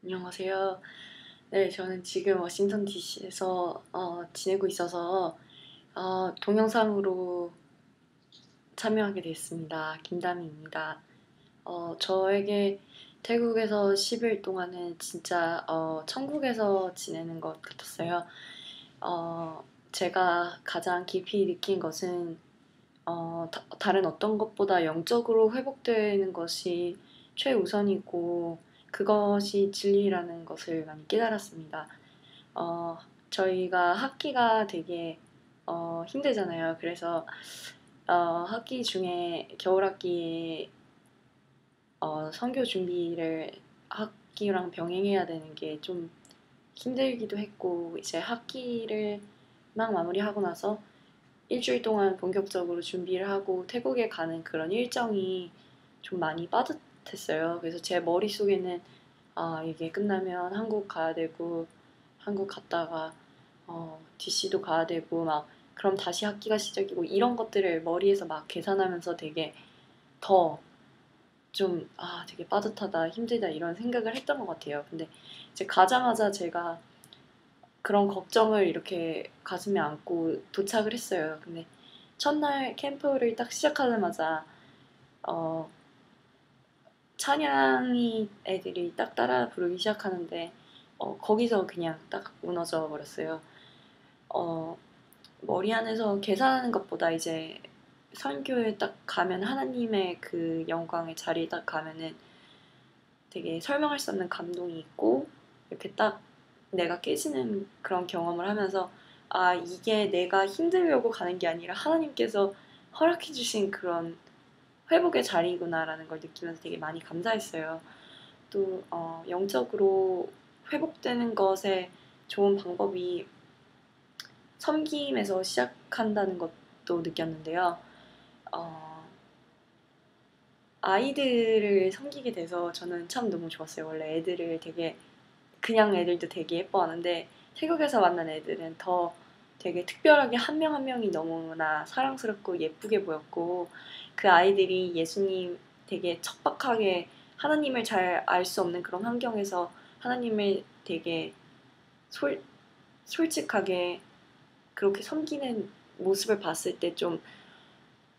안녕하세요. 네, 저는 지금 워싱턴 DC에서 어, 지내고 있어서 어, 동영상으로 참여하게 됐습니다. 김다미입니다. 어, 저에게 태국에서 10일 동안은 진짜 어, 천국에서 지내는 것 같았어요. 어, 제가 가장 깊이 느낀 것은 어, 다, 다른 어떤 것보다 영적으로 회복되는 것이 최우선이고 그것이 진리라는 것을 많이 깨달았습니다. 어, 저희가 학기가 되게 어, 힘들잖아요. 그래서 어, 학기 중에 겨울 학기에 어, 선교 준비를 학기랑 병행해야 되는 게 좀 힘들기도 했고 이제 학기를 막 마무리하고 나서 일주일 동안 본격적으로 준비를 하고 태국에 가는 그런 일정이 좀 많이 빠듯 했어요. 그래서 제 머릿속에는 아, 이게 끝나면 한국 가야 되고 한국 갔다가 어, DC도 가야 되고 막 그럼 다시 학기가 시작이고 이런 것들을 머리에서 막 계산하면서 되게 더 좀, 아, 되게 빠듯하다, 힘들다, 이런 생각을 했던 것 같아요. 근데 이제 가자마자 제가 그런 걱정을 이렇게 가슴에 안고 도착을 했어요. 근데 첫날 캠프를 딱 시작하자마자, 어, 찬양이 애들이 딱 따라 부르기 시작하는데, 어, 거기서 그냥 딱 무너져 버렸어요. 어, 머리 안에서 계산하는 것보다 이제 선교에 딱 가면 하나님의 그 영광의 자리에 딱 가면은 되게 설명할 수 없는 감동이 있고 이렇게 딱 내가 깨지는 그런 경험을 하면서 아 이게 내가 힘들려고 가는 게 아니라 하나님께서 허락해 주신 그런 회복의 자리구나라는 걸 느끼면서 되게 많이 감사했어요. 또 어, 영적으로 회복되는 것에 좋은 방법이 섬김에서 시작한다는 것도 느꼈는데요. 어, 아이들을 섬기게 돼서 저는 참 너무 좋았어요. 원래 애들을 되게 그냥 애들도 되게 예뻐하는데 태국에서 만난 애들은 더 되게 특별하게 한명한 명이 너무나 사랑스럽고 예쁘게 보였고 그 아이들이 예수님 되게 척박하게 하나님을 잘 알 수 없는 그런 환경에서 하나님을 되게 솔, 솔직하게 그렇게 섬기는 모습을 봤을 때 좀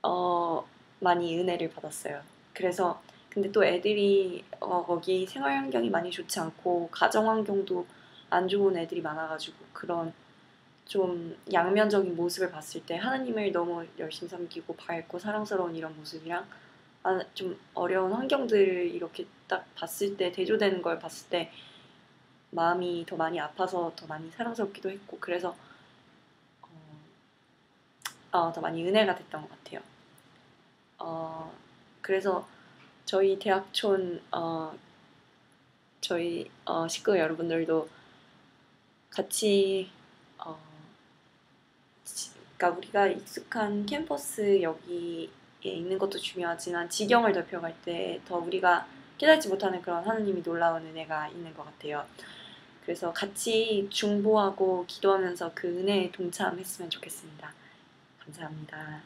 어, 많이 은혜를 받았어요. 그래서 근데 또 애들이 어, 거기 생활 환경이 많이 좋지 않고 가정 환경도 안 좋은 애들이 많아가지고 그런 좀 양면적인 모습을 봤을 때 하나님을 너무 열심히 섬기고 밝고 사랑스러운 이런 모습이랑 아, 좀 어려운 환경들을 이렇게 딱 봤을 때 대조되는 걸 봤을 때 마음이 더 많이 아파서 더 많이 사랑스럽기도 했고 그래서 어, 더 많이 은혜가 됐던 것 같아요. 어, 그래서 저희 대학촌 어, 저희 어, 식구 여러분들도 같이 어, 그러니까 우리가 익숙한 캠퍼스 여기에 있는 것도 중요하지만 지경을 넓혀갈 때 더 우리가 깨닫지 못하는 그런 하나님이 놀라운 은혜가 있는 것 같아요. 그래서 같이 중보하고 기도하면서 그 은혜에 동참했으면 좋겠습니다. 감사합니다.